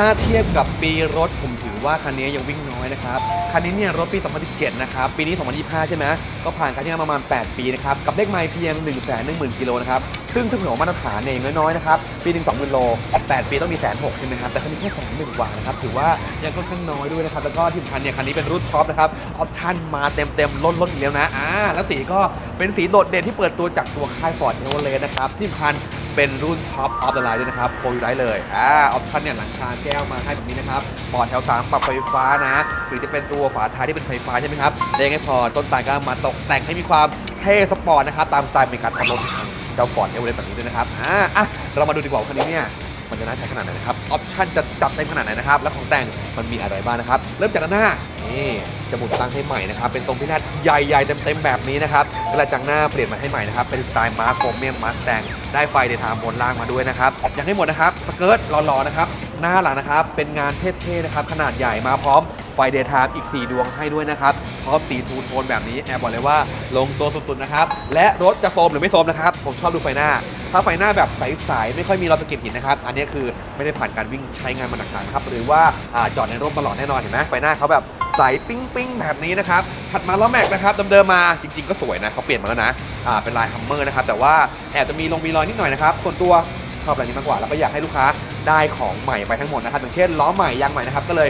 ถ้าเทียบกับปีรถผมถือว่าคันนี้ยังวิ่งน้อยนะครับ คันนี้เนี่ยรถปี 2017 นะครับ ปีนี้ 2025 ใช่ไหมก็ผ่านการใช้งานประมาณ 8 ปีนะครับ กับเลขไมล์เพียง 1 1 0 0 0 0 กิโลนะครับ ซึ่งถ้าเผื่อว่ามาตรฐานเนี่ยอย่างน้อยๆนะครับ ปีหนึ่ง20,000โล 8 ปีต้องมีแสนหกใช่ไหมครับ แต่คันนี้แค่แสนหนึ่งกว่านะครับ ถือว่ายังค่อนข้างน้อยด้วยนะครับ แล้วก็ที่สำคัญเนี่ยคันนี้เป็นรุ่นท็อปนะครับ ออปชั่นมาเต็มๆล้นๆอีกแล้วนะ อ่า แล้วสีก็เป็นสีโดดเด่นที่เปิดตัวจากตัวค่าย Ford e v e r e s t นะครับที่สำคัญ เป็นรุ่นท็อปออฟเดอะไลน์ด้วยนะครับโฟล์ไลท์เลยอ่าออปชั่นเนี่ยหลังคาแก้วมาให้แบบนี้นะครับปอดแถว 3 ปรับไฟฟ้านะ หรือจะเป็นตัวฝาท้ายที่เป็นไฟฟ้าใช่ไหมครับเละยังให้พอต้นตาลก็มาตกแต่งให้มีความเท่สปอร์ตนะครับตามสไตล์เป็นการทำรถเจ้าฟอร์ดเอเวอเรสต์แบบนี้ด้วยนะครับอ่าอะเรามาดูดีกว่าคันนี้เนี่ย มันจะน่าใช้ขนาดไหนนะครับออปชั่นจะจัดเต็มขนาดไหนนะครับและของแต่งมันมีอะไรบ้างนะครับเริ่มจากด้านหน้านี่จมูกตั้งให้ใหม่นะครับเป็นทรงพินาศใหญ่ๆเต็มๆแบบนี้นะครับกระจังหน้าเปลี่ยนมาให้ใหม่นะครับเป็นสไตล์มาร์คโฟเมียมมาร์คแต่งได้ไฟเดทามบนล่างมาด้วยนะครับอย่างให้หมดนะครับสเกิร์ตหล่อๆนะครับหน้าหลังนะครับเป็นงานเท่ๆนะครับขนาดใหญ่มาพร้อม ไฟเดย์ไทม์อีก 4 ดวงให้ด้วยนะครับ พร้อมสีทูโทนแบบนี้แอบบอกเลยว่าลงตัวสุดๆนะครับ และรถจะโซมหรือไม่โซมนะครับ ผมชอบดูไฟหน้า ถ้าไฟหน้าแบบใสๆไม่ค่อยมีรอยสะเก็ดหินนะครับ อันนี้คือไม่ได้ผ่านการวิ่งใช้งานมาหนักๆครับ หรือว่าอาจอดในร่มตลอดแน่นอนเห็นไหมไฟหน้าเขาแบบใสปิ้งปิ้งๆแบบนี้นะครับ ถัดมาล้อแม็กนะครับเดิมๆมาจริงๆก็สวยนะเขาเปลี่ยนมาแล้วนะอ่าเป็นลายฮัมเมอร์นะครับแต่ว่าแอบจะมีลงมีรอยนิดหน่อยนะครับส่วนตัวชอบอะไรนี้มากกว่าแล้วก็อยากให้ลูกค้าได้ของใหม่ไปทั้งหมดนะครับอย่างเช่นล้อใหม่ยางใหม่นะครับก็เลย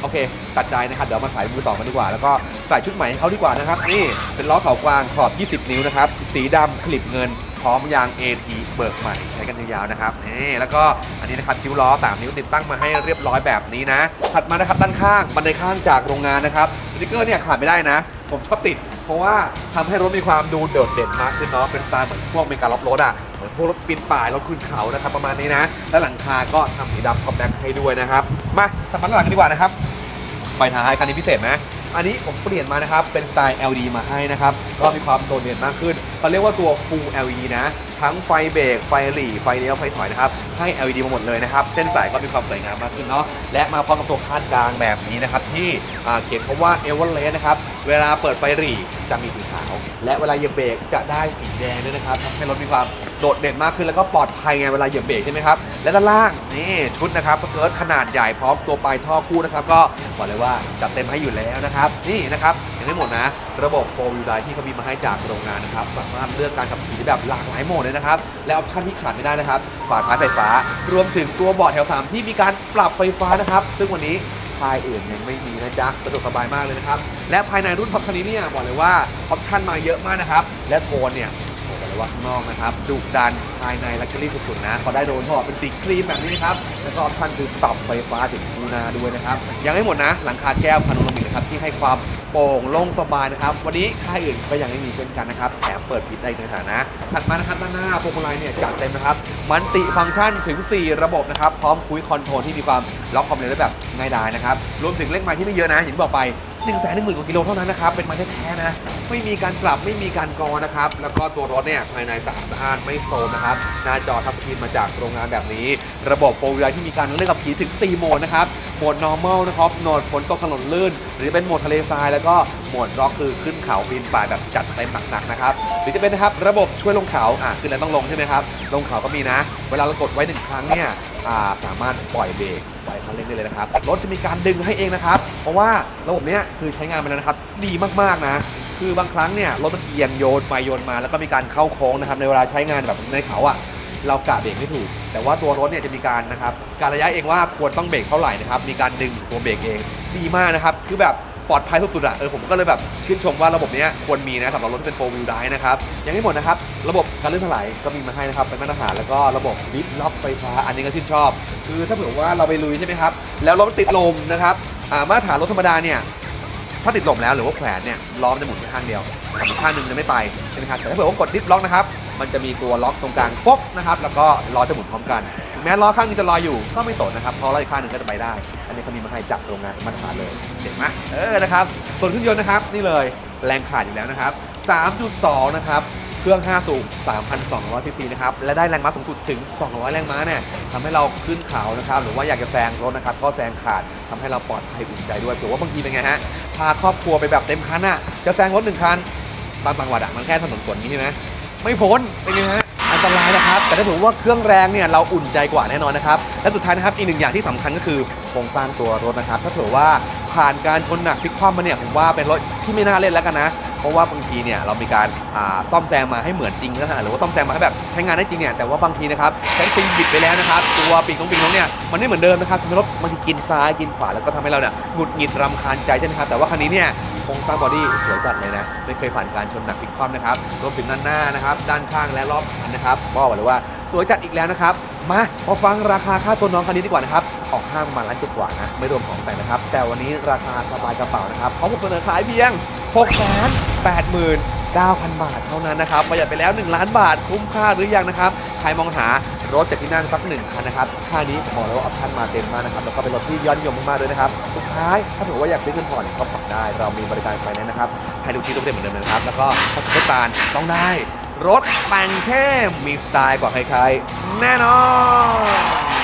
โอเค ตัดใจนะครับ เดี๋ยวมาใส่มือสองกันดีกว่า แล้วก็ใส่ชุดใหม่ให้เขาดีกว่านะครับ นี่เป็นล้อเขากวางขอบ 20 นิ้วนะครับ สีดำคลิปเงิน พร้อมยาง AT เบิกใหม่ใช้กันยาวๆนะครับ นี่แล้วก็อันนี้นะครับคิ้วล้อ 3 นิ้วติดตั้งมาให้เรียบร้อยแบบนี้นะ ถัดมานะครับด้านข้าง บันไดข้างจากโรงงานนะครับสติกเกอร์เนี่ยขาดไม่ได้นะ ผมชอบติด ราะว่าทำให้รถมีความดูโดดเด่นมากขึ้นเนาะเป็นสไตล์เหมือนพวกเมการล็อกรถอะเหมือนพวกรถปีนป่ายรถขึ้นเขานะครับประมาณนี้นะ และหลังคาก็ทำสีดำคอมแบ็คให้ด้วยนะครับมาถัดมาด้านหลังกันดีกว่านะครับไฟท้ายคันนี้พิเศษไหมอันนี้ผมเปลี่ยนมานะครับเป็นสไตล์ LED มาให้นะครับก็มีความโดดเด่นมากขึ้นเขาเรียกว่าตัว Full LED นะ ทั้งไฟเบรกไฟหลีไฟเลี้ยวไฟถอยนะครับให้ LED มาหมดเลยนะครับ เส้นสายก็มีความสวยงามมากขึ้นเนาะและมาพร้อมกับตัวคาดกลางแบบนี้นะครับ ที่เขียนคำว่า e v e r e s t นะครับ เวลาเปิดไฟหลีจะมีสีขาว และเวลาเหยียบเบรกจะได้สีแดงด้วยนะครับทำให้รถมีความโดดเด่นมากขึ้นแล้วก็ปลอดภัยไงเวลาเหยียบเบรกใช่ไหมครับและด้านล่างนี่ชุดนะครับสเกิร์ตขนาดใหญ่พร้อมตัวปลายท่อคู่นะครับก็บอกเลยว่าจัดเต็มให้อยู่แล้วนะครับนี่นะครับยังไม่หมดนะ ระบบโฟล์วิวไดที่เขามีมาให้จากโรงงานนะครับสามารถเลือกการขับขี่ได้แบบหลากหลายโหมดเลยนะครับ และออปชั่นที่ขาดไม่ได้นะครับ ฝาท้ายไฟฟ้า รวมถึงตัวเบาะแถว 3 ที่มีการปรับไฟฟ้านะครับ ซึ่งวันนี้ภายอื่นยังไม่มีนะจ๊ะสะดวกสบายมากเลยนะครับ และภายในรุ่นท็อปคันนี้เนี่ยบอกเลยว่าออปชั่นมาเยอะมากนะครับ และโทนเนี่ยบอกเลยว่าข้างนอกนะครับดุดันภายในลักชัวรี่สุดๆนะพอได้โดนพอเป็นสีครีมแบบนี้ครับแล้วก็ออปชั่นคือปรับไฟฟ้าถึงคูนาด้วยนะครับยังไม่หมดนะ หลังคาแก้วพาโนรามิกนะครับที่ให้ความ โปร่งโล่งสบายนะครับ วันนี้ค่ายอื่นก็ยังไม่มีเช่นกันนะครับแถมเปิดปิดได้ในฐานะถัดมานะครับด้านหน้าพวงมาลัยเนี่ยจัดเต็มนะครับ มันติฟังก์ชันถึง 4 ระบบนะครับ พร้อมคุยคอนโทรลที่มีความล็อกความเร็วได้แบบง่ายดายนะครับ รวมถึงเลขไมล์ที่ไม่เยอะนะอย่างที่บอกไป1แสน1 0 0 0 0กว่ากิโลเท่านั้นนะครับ เป็นไม้แท้ๆนะ ไม่มีการปรับไม่มีการกรอนะครับ แล้วก็ตัวรถเนี่ยภายในสะอาดสะอานไม่โซมนะครับ หน้าจอทัชสกรีนมาจากโรงงานแบบนี้ ระบบโฟล์วิวที่มีการเลือกกับขี่ถึง 4 โหมดนะครับ โหมด normal นะครับโหมดฝนตกถนนลื่น หรือเป็นโหมดทะเลทรายแล้วก็โหมดร็อกคือขึ้นเขาปีนป่ายแบบจัดเต็มหนักๆนะครับหรือจะเป็นนะครับระบบช่วยลงเขาอะขึ้นแล้วต้องลงใช่ไหมครับลงเขาก็มีนะ เวลาเรากดไว้หนึ่งครั้งเนี่ยอ่าสามารถปล่อยเบรกปล่อยคันเร่งได้เลยนะครับรถจะมีการดึงให้เองนะครับ เพราะว่าระบบเนี้ยคือใช้งานมาแล้วนะครับ ดีมากๆนะ คือบางครั้งเนี่ยรถมันเอียงโยนไปโยนมาแล้วก็มีการเข้าโค้งนะครับในเวลาใช้งานแบบในเขาอะ เรากะเบรกไม่ถูก แต่ว่าตัวรถเนี่ยจะมีการนะครับการระยะเองว่าควรต้องเบรกเท่าไหร่นะครับมีการดึงตัวเบรกเองดีมากนะครับคือแบบปลอดภัยสุดๆอะเออผมก็เลยแบบชื่นชมว่าระบบเนี้ยควรมีนะสำหรับรถที่เป็น4 wheel drive นะครับยังไม่หมดนะครับ ระบบการเลื่อนถลายก็มีมาให้นะครับเป็นมาตรฐานแล้วก็ระบบลิฟต์ล็อกไฟฟ้าอันนี้ก็ชื่นชอบ คือถ้าเผื่อว่าเราไปลุยใช่ไหมครับแล้วรถติดลมนะครับมาตรฐานรถธรรมดาเนี่ยถ้าติดลมแล้วหรือว่าแขวนเนี่ยล้อมจะหมุนแค่ข้างเดียวข้างหนึ่งจะไม่ไปใช่ไหมครับแต่ถ้าเผื่อว่ากดลิฟต์ล็อกนะครับ มันจะมีตัวล็อกตรงกลางฟบนะครับ แล้วก็ล้อจะหมุนพร้อมกัน แม้ล้อข้างนึงจะลอยอยู่ก็ไม่สนนะครับ เพราะล้ออีกข้างหนึ่งก็จะไปได้ อันนี้เขามีมาให้จากโรงงานเป็นมาตรฐานเลย เห็นไหมเออ นะครับ ส่วนเครื่องยนต์นะครับ นี่เลย แรงขาดอยู่แล้วนะครับ 3.2 นะครับ เครื่อง 5 สูบ 3,200ซีซีนะครับ และได้แรงม้าสูงสุดถึง 200 แรงม้าเนี่ยทำให้เราขึ้นเขานะครับ หรือว่าอยากจะแซงรถนะครับ ก็แซงขาดทำให้เราปลอดภัยอุ่นใจด้วยถือว่าบางทีเป็นไงฮะ พาครอบครัวไปแบบเต็มคันอะจะแซงรถหนึ่งคัน ตามต่างจังหวัดอะมันแค่ถนนสวนนี้ใช่ไหม ไม่พ้นเป็นไงฮะอันตรายนะครับ แต่ถ้าถือว่าเครื่องแรงเนี่ยเราอุ่นใจกว่าแน่นอนนะครับ และสุดท้ายนะครับอีกหนึ่งอย่างที่สำคัญก็คือโครงสร้างตัวรถนะครับ ถ้าเผื่อว่าผ่านการชนหนักพลิกคว่ำมาเนี่ยผมว่าเป็นรถที่ไม่น่าเล่นแล้วกันนะเพราะว่าบางทีเนี่ยเรามีการาซ่อมแซมมาให้เหมือนจริงนะฮะหรือว่าซ่อมแซมมาให้แบบใช้งานได้จริงเนี่ยแต่ว่าบางทีนะครับใช้ฟิงบิดไปแล้วนะครับตัวปีกของปีกของเนี่ยมันไม่เหมือนเดิมนะครับทำให้รถบางทีกินซ้ายกินขวาแล้วก็ทำให้เราเนี่ยหงุดหงิดรำคาญใจใช่ไหมครับแต่ว่าคันนี้เนี่ยโค รงสร้างบอดี้สวยจัดเลยนะไม่เคยผ่านการชนหนักพลิกคว่ำนะครับรวมถึงด้านหน้านะครับ ด้านข้างและรอบคันนะครับบอกเลยว่าสวยจัดอีกแล้วนะครับ มามาฟังราคาค่าตัวน้องคันนี้ดีกว่านะครับ ออกห้างประมาณล้านเจ็ดกว่านะ ไม่รวมของแต่งนะครับ แต่วันนี้ราคาสบายกระเป๋านะครับเขาผมเสนอขายเพียง6 8 9 0 0 9,000 บาทเท่านั้นนะครับประหยัดไปแล้ว 1 ล้านบาทคุ้มค่าหรือยังนะครับ ใครมองหา รถจากที่นั่งสักหนึ่งคันนะครับค่านี้ผมบอกเลยว่าออปชั่นมาเต็มมากนะครับแล้วก็เป็นรถที่ยอดนิยมมากๆด้วยนะครับสุดท้ายถ้าถือว่าอยากซื้อเงินผ่อนก็ผ่อนได้ เรามีบริการไฟแนนซ์นะครับให้ดูที่รูปเด่นเหมือนเดิมนะครับแล้วก็ถ้าสุดตาลต้องได้ รถแต่งเท่มีสไตล์กว่าใครๆแน่นอน